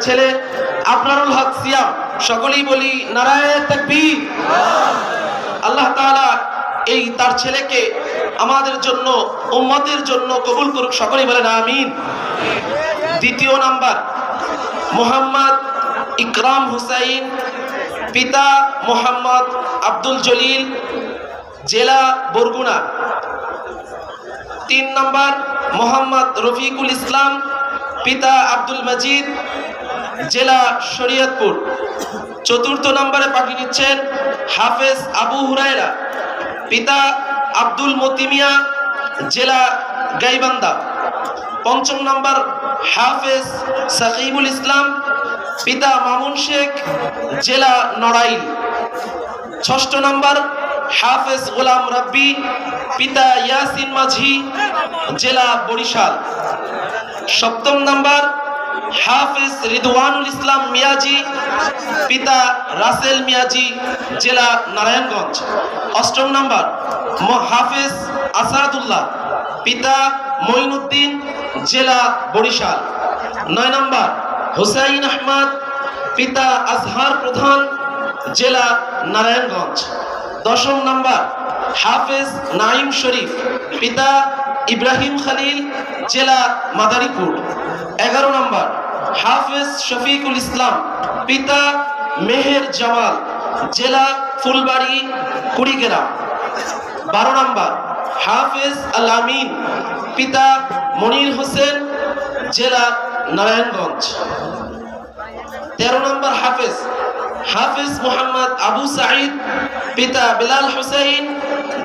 ছেলে সকলেই এই তার ছেলেকে আমাদের জন্য জন্য কবুল করুক বলেন দ্বিতীয় নাম্বার, মোহাম্মদ ইকরাম হুসাইন, পিতা মোহাম্মদ আব্দুল জলিল, জেলা বরগুনা। তিন নম্বর মোহাম্মদ রফিকুল ইসলাম, পিতা আব্দুল মজিদ, জেলা শরীয়তপুর। চতুর্থ নম্বরে পাঠিয়ে নিচ্ছেন হাফেজ আবু হুরায়রা, পিতা আব্দুল মতিমিয়া, জেলা গাইবান্দা পঞ্চম নম্বর হাফেজ সাকিবুল ইসলাম, পিতা মামুন শেখ, জেলা নড়াইল। ষষ্ঠ নম্বর হাফেজ গোলাম রাব্বি পিতা ইয়াসিন মাঝি, জেলা বরিশাল। সপ্তম নম্বর, হাফেজ রিদওয়ানুল ইসলাম মিয়াজি, পিতা রাসেল মিয়াজি, জেলা নারায়ণগঞ্জ। অষ্টম নম্বর হাফেজ আসাদুল্লাহ, পিতা মঈনুদ্দিন, জেলা বরিশাল। নয় নম্বর, হুসাইন আহমদ, পিতা আজহার প্রধান, জেলা নারায়ণগঞ্জ। দশম নম্বর হাফেজ নাইম শরীফ, পিতা ইব্রাহিম খালিল, জেলা মাদারীপুর। এগারো নম্বর, হাফেজ শফিকুল ইসলাম, পিতা মেহের জামাল, জেলা ফুলবাড়ি, কুড়িগ্রাম। বারো নম্বর, হাফেজ আল আমিন, পিতা মনির হোসেন, জেলা নারায়ণগঞ্জ। তেরো নম্বর, হাফেজ হাফেজ মোহাম্মদ আবু সাঈদ, পিতা বিলাল হুসাইন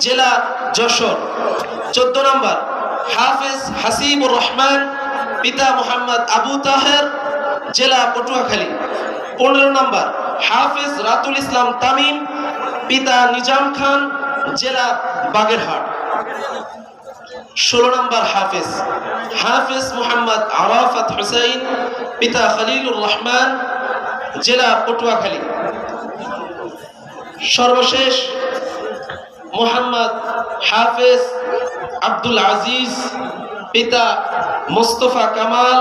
জেলা যশোর। চোদ্দ নম্বর, হাফেজ হাসিবুর রহমান, পিতা মোহাম্মদ আবু তাহের, জেলা পটুয়াখালী। পনেরো নম্বর, হাফেজ রাতুল ইসলাম তামিম, পিতা নিজাম খান, জেলা বাগেরহাট। ষোলো নম্বর, হাফেজ হাফেজ মোহাম্মদ আরাফাত হুসাইন, পিতা খলিলুর রহমান, জেলা পটুয়াখালী। সর্বশেষ মোহাম্মদ হাফেজ আব্দুল আজিজ পিতা মোস্তফা কামাল